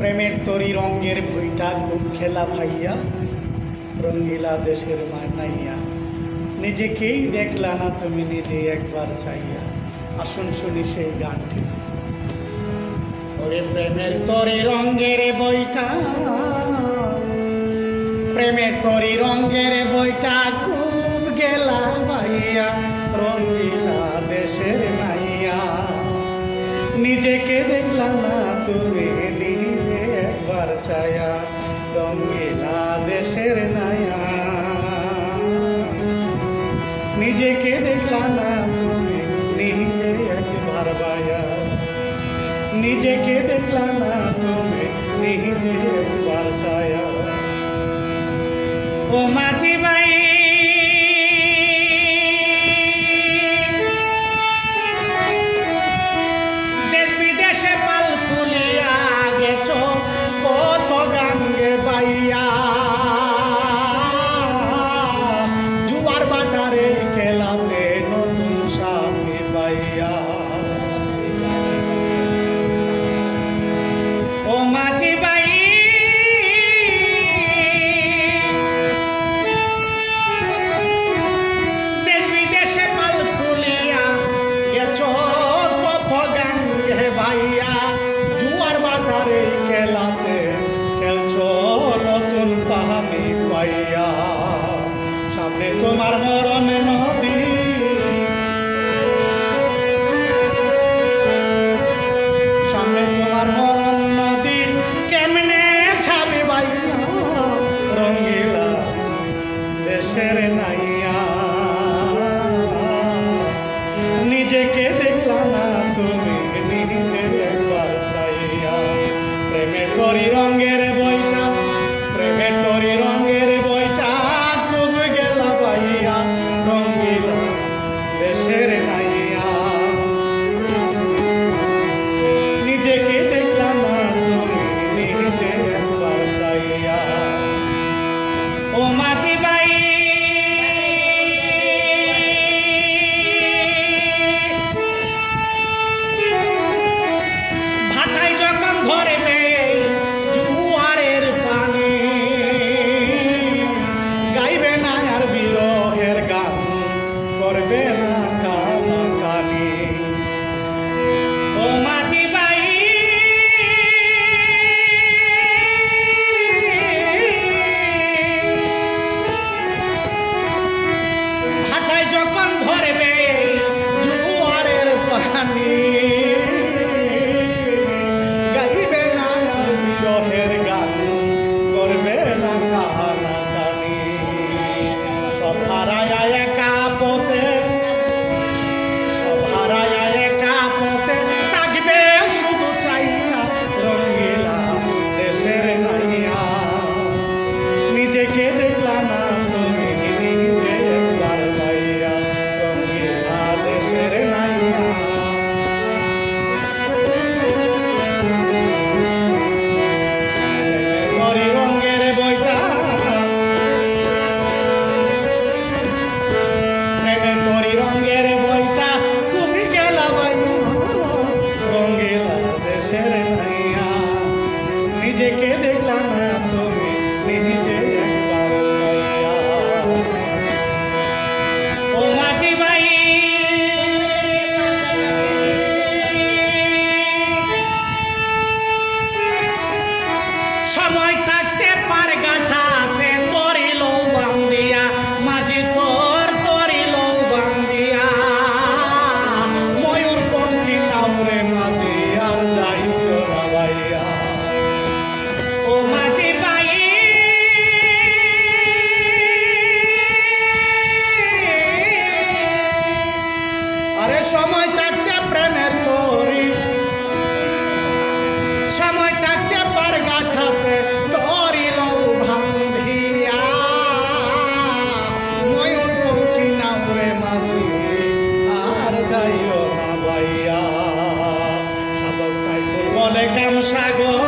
প্রেমের তরি রঙের বইটা খুব খেলা ভাইয়া রঙ্গিলা দেশের মানাইয়া। নিজেকেই দেখলা না তুমি নিজে একবার চাইয়া। আসুন শুনি সেই গানটি। ওরে প্রেমের তরে রঙের বইটা প্রেমের তরি রঙের বইটা খুব গেলা ভাইয়া রঙ্গিলা দেশের নাইয়া নিজেকে দেখলাম না তুমি বাঁচায়া রঙ্গিলা দেশের নায়া। নিজেকে দেখলা না তুমি নিজে একবার বায়া। নিজেকে দেখলা না তুমি নিজে একবার ছায়া। ও মাঝি ভাই বাজে বাই দেশ বিদেশে পাল তুলিয়া গেছ কত গাঙ্গে ভাইয়া, জুয়ার বাটারে খেলাতে খেলছ নতুন পাহামি পাইয়া। সামনে তোমার মরণ পরি রঙ্গের হবে কামসাগর